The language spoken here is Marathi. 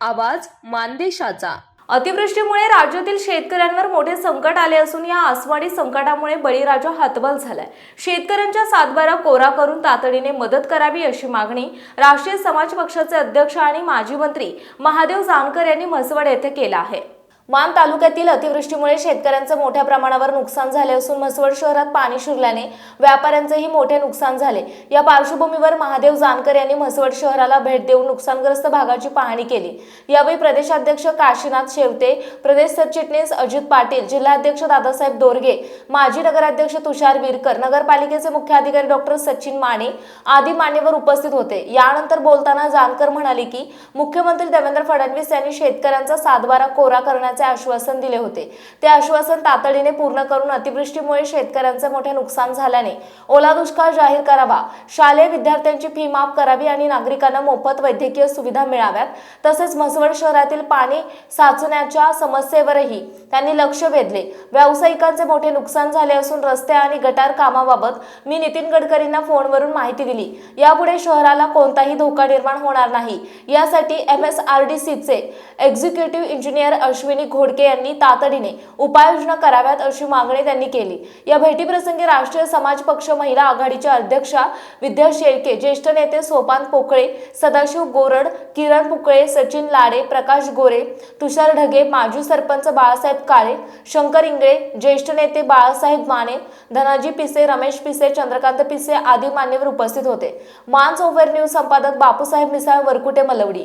आवाज मानदेशाचा. अतिवृष्टीमुळे राज्यातील शेतकऱ्यांवर मोठे संकट आले असून या आसवाडी संकटामुळे बळीराजा हतबल झालाय. शेतकऱ्यांच्या सातबारा कोरा करून तातडीने मदत करावी अशी मागणी राष्ट्रीय समाज पक्षाचे अध्यक्ष आणि माजी मंत्री महादेव जानकर यांनी म्हसवड येथे केला आहे. मान तालुक्यातील अतिवृष्टीमुळे शेतकऱ्यांचं मोठ्या प्रमाणावर नुकसान झाले असून म्हसवड शहरात पाणी शिरल्याने व्यापाऱ्यांचेही मोठे नुकसान झाले. या पार्श्वभूमीवर महादेव जानकर यांनी म्हसवड शहराला भेट देऊन नुकसानग्रस्त भागाची पाहणी केली. यावेळी प्रदेशाध्यक्ष काशीनाथ शेवते प्रदेश सरचिटणीस अजित पाटील जिल्हाध्यक्ष दादासाहेब दोरगे माजी नगराध्यक्ष तुषार विरकर नगरपालिकेचे मुख्य अधिकारी डॉक्टर सचिन माने आदी मान्यवर उपस्थित होते. यानंतर बोलताना जानकर म्हणाले की मुख्यमंत्री देवेंद्र फडणवीस यांनी शेतकऱ्यांचा सातबारा कोरा करण्याचे आश्वासन दिले होते. ते आश्वासन तातडीने पूर्ण करून अतिवृष्टीमुळे शेतकऱ्यांचे मोठे नुकसान झाल्याने ओला दुष्काळ जाहीर करावा शालेय विद्यार्थ्यांची फी माफ करावी आणि नागरिकांना मोफत वैद्यकीय सुविधा मिळाव्यात तसेच म्हसवड शहरातील पाणी साचण्याच्या समस्येवरही त्यांनी लक्ष वेधले. व्यावसायिकांचे मोठे नुकसान झाले असून रस्ते आणि गटार कामाबाबत मी नितीन गडकरींना फोनवरून माहिती दिली. यापुढे शहराला कोणताही धोका निर्माण होणार नाही. यासाठी एम एस आर डी सीचे एक्झिक्युटिव्ह इंजिनियर अश्विनी घोडके यांनी तातडीने उपाययोजना कराव्यात अशी मागणी त्यांनी केली. या भेटीप्रसंगी राष्ट्रीय समाज पक्ष महिला आघाडीच्या अध्यक्षा विद्या शेळके ज्येष्ठ नेते सोपान पोकळे सदाशिव गोरड किरण पुकळे सचिन लाडे प्रकाश गोरे तुषार ढगे माजी सरपंच बाळासाहेब काळे शंकर इंगळे ज्येष्ठ नेते बाळासाहेब माने धनाजी पिसे रमेश पिसे चंद्रकांत पिसे आदी मान्यवर उपस्थित होते. मान सोफर न्यूज संपादक बापूसाहेब मिसाळ वरकुटे मलवडी.